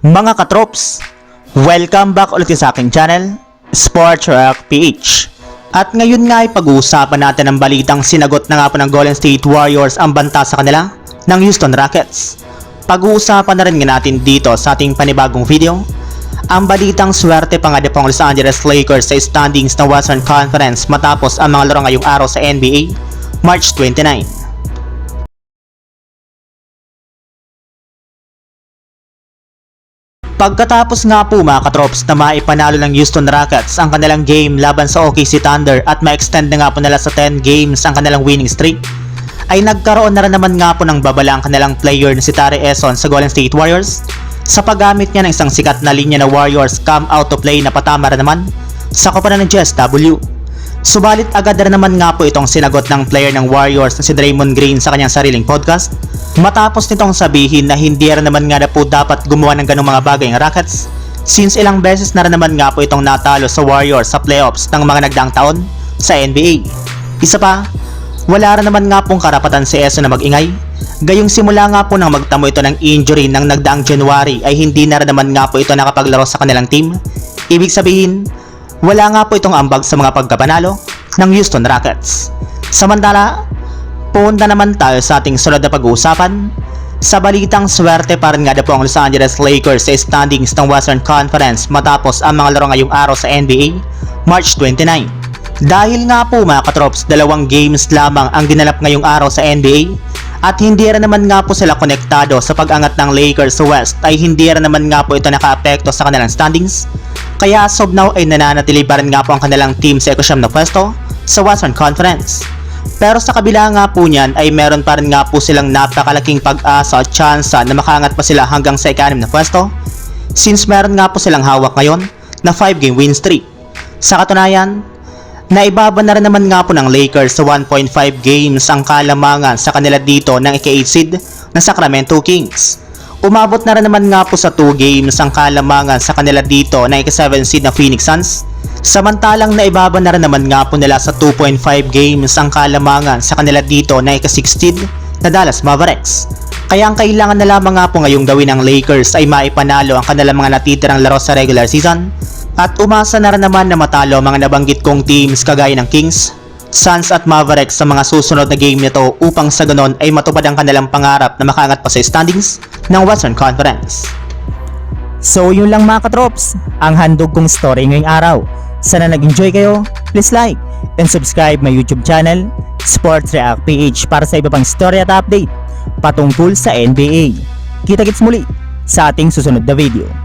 Mga katrops, welcome back ulit sa aking channel, Sports Rock PH. At ngayon nga ay pag-uusapan natin ang balitang sinagot na nga po ng Golden State Warriors ang banta sa kanila ng Houston Rockets. Pag-uusapan na rin nga natin dito sa ating panibagong video, ang balitang swerte pa nga po ang Los Angeles Lakers sa standings ng Western Conference matapos ang mga laro ngayong araw sa NBA, March 29. Pagkatapos nga po mga katrops na maipanalo ng Houston Rockets ang kanilang game laban sa OKC Thunder at ma-extend na nga po nila sa 10 games ang kanilang winning streak, ay nagkaroon na rin naman nga po ng babala ang kanilang player na si Tari Eson sa Golden State Warriors sa paggamit niya ng isang sikat na linya na Warriors come out to play na patama rin naman sa koponan ng GSW. Subalit agad na naman nga po itong sinagot ng player ng Warriors na si Draymond Green sa kanyang sariling podcast matapos nitong sabihin na hindi rin naman nga na po dapat gumawa ng ganong mga bagay ng Rockets since ilang beses na rin naman nga po itong natalo sa Warriors sa playoffs ng mga nagdaang taon sa NBA. Isa pa, wala rin naman nga pong karapatan si Eso na magingay. Gayong simula nga po nang magtamo ito ng injury ng nagdaang January ay hindi na naman nga po ito nakapaglaro sa kanilang team. Ibig sabihin, wala nga po itong ambag sa mga pagkapanalo ng Houston Rockets. Samantala, punta naman tayo sa ating sunod na pag-uusapan. Sa balitang swerte pa nga na po ang Los Angeles Lakers sa standings ng Western Conference matapos ang mga laro ngayong araw sa NBA, March 29. Dahil nga po mga katrops, dalawang games lamang ang dinalap ngayong araw sa NBA at hindi rin naman nga po sila konektado sa pag-angat ng Lakers sa West ay hindi rin naman nga po ito nakaapekto sa kanilang standings kaya as of now ay nananatili pa rin nga po ang kanilang team sa ikasyam na pwesto sa Western Conference. Pero sa kabila nga po niyan ay meron pa rin nga po silang napakalaking pag-asa at tsansa na makaangat pa sila hanggang sa ikanim na pwesto since meron nga po silang hawak ngayon na 5 game win streak. Sa katunayan, Naibaba na rin naman nga po ng Lakers sa 1.5 games ang kalamangan sa kanila dito ng ika-8 seed na Sacramento Kings. Umabot na rin naman nga po sa 2 games ang kalamangan sa kanila dito ng ika-7 seed na Phoenix Suns. Samantalang naibaba na rin naman nga po nila sa 2.5 games ang kalamangan sa kanila dito ng ika-6 seed na Dallas Mavericks. Kaya ang kailangan na lamang nga po ngayong gawin ng Lakers ay maipanalo ang kanilang mga natitirang laro sa regular season at umasa na rin naman na matalo ang mga nabanggit kong teams kagaya ng Kings, Suns at Mavericks sa mga susunod na game nito upang sa ganon ay matupad ang kanilang pangarap na makaangat pa sa standings ng Western Conference. So yun lang mga katrops, ang handog kong story ngayong araw. Sana nag-enjoy kayo, please like and subscribe my YouTube channel, Sports React PH para sa iba pang story at update patungkol sa NBA. Kita-kits muli sa ating susunod na video.